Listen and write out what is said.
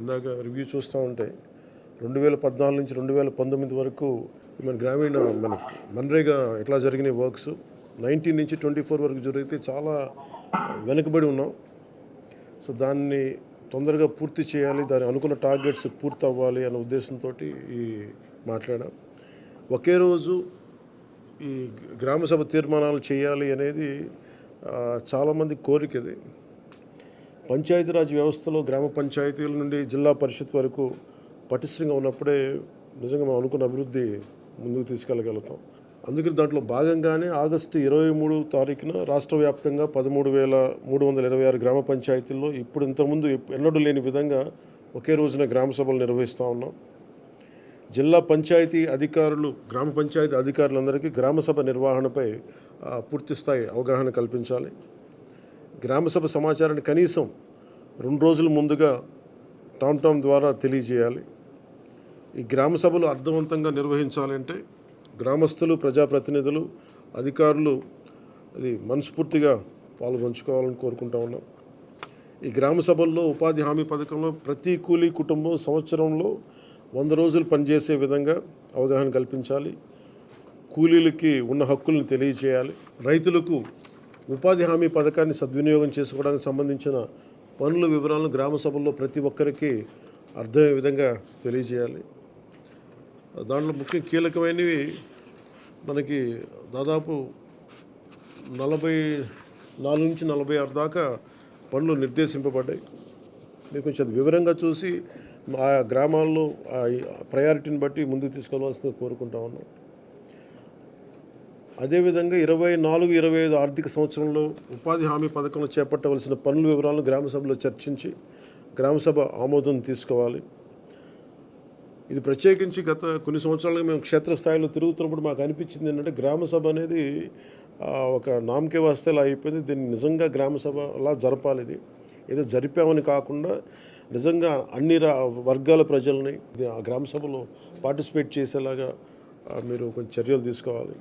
ఇందాక రివ్యూ చూస్తూ ఉంటే రెండు వేల పద్నాలుగు నుంచి రెండు వేల పంతొమ్మిది వరకు మన గ్రామీణ మన మన్రేగా ఎట్లా జరిగినాయి వర్క్స్ నైన్టీన్ నుంచి ట్వంటీ ఫోర్ వరకు జరిగితే చాలా వెనుకబడి ఉన్నాం. సో దాన్ని తొందరగా పూర్తి చేయాలి దాని అనుకున్న టార్గెట్స్ పూర్తి అవ్వాలి అనే ఉద్దేశంతో ఈ మాట్లాడాం. ఒకే రోజు ఈ గ్రామసభ తీర్మానాలు చేయాలి అనేది చాలామంది కోరికది. పంచాయతీరాజ్ వ్యవస్థలో గ్రామ పంచాయతీల నుండి జిల్లా పరిషత్ వరకు పటిష్టంగా ఉన్నప్పుడే నిజంగా మనం అనుకున్న అభివృద్ధి ముందుకు తీసుకెళ్ళగలుగుతాం. అందుకని దాంట్లో భాగంగానే ఆగస్టు ఇరవై మూడు తారీఖున రాష్ట్ర వ్యాప్తంగా పదమూడు వేల మూడు వందల ఇరవై ఆరు గ్రామ పంచాయతీల్లో ఇప్పుడు ఇంతకుముందు ఎన్నడూ లేని విధంగా ఒకే రోజున గ్రామ సభలు నిర్వహిస్తూ ఉన్నాం. జిల్లా పంచాయతీ అధికారులు గ్రామ పంచాయతీ అధికారులందరికీ గ్రామ సభ నిర్వహణపై పూర్తిస్థాయి అవగాహన కల్పించాలి. గ్రామసభ సమాచారాన్ని కనీసం రెండు రోజుల ముందుగా టామ్ టామ్ ద్వారా తెలియజేయాలి. ఈ గ్రామ సభలు అర్థవంతంగా నిర్వహించాలంటే గ్రామస్తులు ప్రజాప్రతినిధులు అధికారులు అది మనస్ఫూర్తిగా పాల్గొంచుకోవాలని కోరుకుంటా ఉన్నాం. ఈ గ్రామ సభల్లో ఉపాధి హామీ పథకంలో ప్రతి కూలీ కుటుంబం సంవత్సరంలో వంద రోజులు పనిచేసే విధంగా అవగాహన కల్పించాలి. కూలీలకి ఉన్న హక్కులను తెలియజేయాలి. రైతులకు ఉపాధి హామీ పథకాన్ని సద్వినియోగం చేసుకోవడానికి సంబంధించిన పనుల వివరాలను గ్రామ సభల్లో ప్రతి ఒక్కరికి అర్థమయ్యే విధంగా తెలియజేయాలి. దాంట్లో ముఖ్య కీలకమైనవి మనకి దాదాపు నలభై నాలుగు నుంచి నలభై ఆరు దాకా పనులు నిర్దేశింపబడ్డాయి. మీరు కొంచెం వివరంగా చూసి ఆ గ్రామాల్లో ఆ ప్రయారిటీని బట్టి ముందుకు తీసుకెళ్ళవలసింది కోరుకుంటా ఉన్నాం. అదేవిధంగా ఇరవై నాలుగు ఇరవై ఐదు ఆర్థిక సంవత్సరంలో ఉపాధి హామీ పథకంలో చేపట్టవలసిన పనుల వివరాలను గ్రామ సభలో చర్చించి గ్రామసభ ఆమోదం తీసుకోవాలి. ఇది ప్రత్యేకించి గత కొన్ని సంవత్సరాలుగా మేము క్షేత్రస్థాయిలో తిరుగుతున్నప్పుడు మాకు అనిపించింది ఏంటంటే గ్రామసభ అనేది ఒక నామకే వస్తేలా అయిపోయింది. దీన్ని నిజంగా గ్రామసభ అలా జరపాలి ఇది. ఏదో జరిపామని కాకుండా నిజంగా అన్ని రా వర్గాల ప్రజల్ని గ్రామసభలో ఆ పార్టిసిపేట్ చేసేలాగా మీరు కొంచెం చర్యలు తీసుకోవాలి.